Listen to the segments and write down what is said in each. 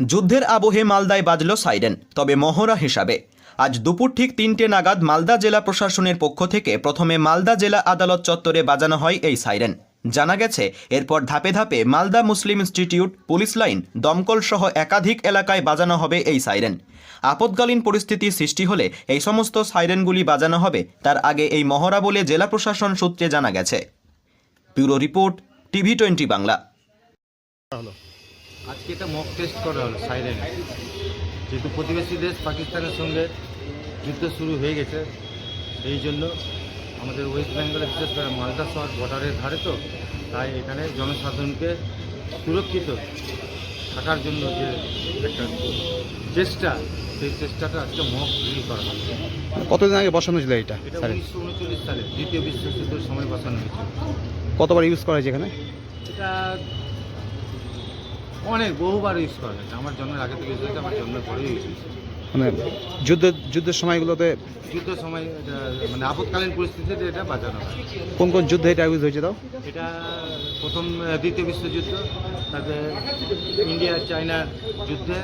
যুদ্ধের আবহে মালদায় বাজল সাইরেন, তবে মহড়া হিসাবে। আজ দুপুর ঠিক তিনটে নাগাদ মালদা জেলা প্রশাসনের পক্ষ থেকে প্রথমে মালদা জেলা আদালত চত্বরে বাজানো হয় এই সাইরেন। জানা গেছে, এরপর ধাপে ধাপে Malda Muslim institute, police line, দমকল সহ একাধিক এলাকায় বাজানো হবে এই সাইরেন। আপদকালীন পরিস্থিতি সৃষ্টি হলে এই সমস্ত সাইরেনগুলি বাজানো হবে, তার আগে এই মহড়া বলে জেলা প্রশাসন সূত্রে জানা গেছে। Bureau report, TV twenty Bangla. আজকে এটা মক টেস্ট করা হলো সাইরেন যেহেতু প্রতিবেশী দেশ পাকিস্তানের সঙ্গে যুদ্ধ শুরু হয়ে গেছে সেই জন্য আমাদের ওয়েস্ট বেঙ্গলে বিশেষ করে মালদা শহর বর্ডারের ধারে তো তাই এখানে জনসাধারণকে সুরক্ষিত থাকার জন্য যে একটা চেষ্টা সেই চেষ্টাটা আজকে মক ড্রিল করা হলো। কতদিন আগে বসানো ছিল এটা এটা উনিশশো উনচল্লিশ সালে দ্বিতীয় বিশ্বযুদ্ধের সময় বসানো হয়েছিল। কতবার ইউজ করা হয়েছে এখানে? এটা অনেক বহুবার ইউজ করা হয়েছে। আমার জন্মের আগে থেকে ইউজ হয়েছে আমার জন্মের পরেও ইউজ হয়েছে। মানে যুদ্ধ যুদ্ধের সময়গুলোতে যুদ্ধ সময় মানে আপৎকালীন পরিস্থিতিতে এটা বাজানো হয়। কোন কোন যুদ্ধে এটা ইউজ হয়েছে তাও? এটা প্রথম দ্বিতীয় বিশ্বযুদ্ধ তারপরে ইন্ডিয়া চায়নার যুদ্ধে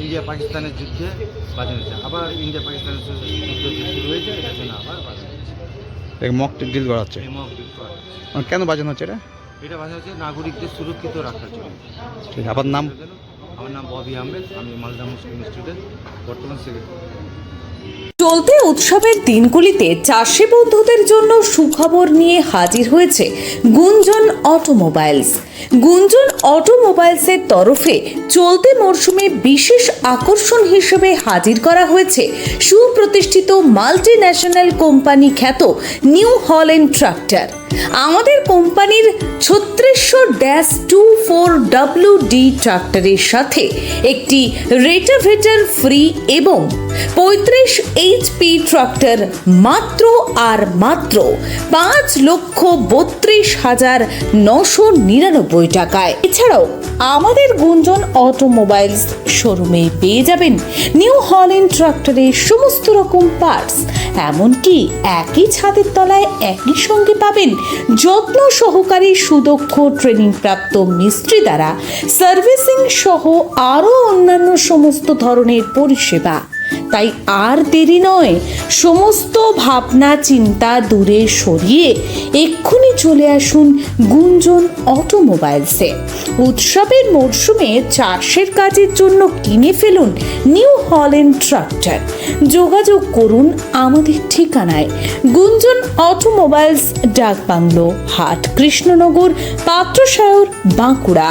ইন্ডিয়া পাকিস্তানের যুদ্ধে বাজানো হয়েছে। আবার ইন্ডিয়া পাকিস্তানের যুদ্ধ শুরু হয়েছে এটার জন্য আবার বাজানো হয়েছে। মক ডিল করা হচ্ছে। mock drill করা কেন বাজানো হচ্ছে এটা? এটা বাজানো হচ্ছে নাগরিকদের সুরক্ষিত রাখার জন্য। ঠিক আপনার নাম? আমার নাম ববি আহমেদ আমি মালদা মুসলিম স্টুডেন্ট বর্তমান সেক্রেটারি। চলতি উৎসবের দিনগুলিতে চাষি বন্ধুদের জন্য সুখবর নিয়ে হাজির হয়েছে গুঞ্জন অটোমোবাইলস। গুঞ্জন অটোমোবাইলসের তরফে চলতি মরশুমে বিশেষ আকর্ষণ হিসেবে হাজির করা হয়েছে সুপ্রতিষ্ঠিত মাল্টি ন্যাশনাল কোম্পানি খ্যাত নিউ হল্যান্ড ট্রাক্টর। আমাদের কোম্পানির ছত্রিশশো dash two four W D ট্রাক্টরের সাথে একটি রেটাভেটার ফ্রি এবং পঁয়ত্রিশ এইচপি ট্রাক্টর মাত্র আর মাত্র পাঁচ লক্ষ বত্রিশ হাজার নশো নিরানব্বই টাকায়। এছাড়াও আমাদের গুঞ্জন অটোমোবাইলস শোরুমে পেয়ে যাবেন নিউ হল্যান্ড ট্রাক্টরের সমস্ত রকম পার্টস এমনকি একই ছাদের তলায় একই সঙ্গে পাবেন যত্ন সহকারী সুদক্ষ ট্রেনিং প্রাপ্ত মিস্ত্রি দ্বারা সার্ভিসিং সহ আরও অন্যান্য সমস্ত ধরনের পরিষেবা। তাই আর দেরি নয়, সমস্ত ভাবনা চিন্তা দূরে সরিয়ে এক্ষুনি চলে আসুন গুঞ্জন অটোমোবাইলসে। উৎসবের মরশুমে চাষের কাজের জন্য কিনে ফেলুন নিউ হল্যান্ড ট্রাক্টর। যোগাযোগ করুন আমাদের ঠিকানায়। গুঞ্জন অটোমোবাইলস, ডাকবাংলো, হাট, কৃষ্ণনগর পাত্রসায়র বাঁকুড়া।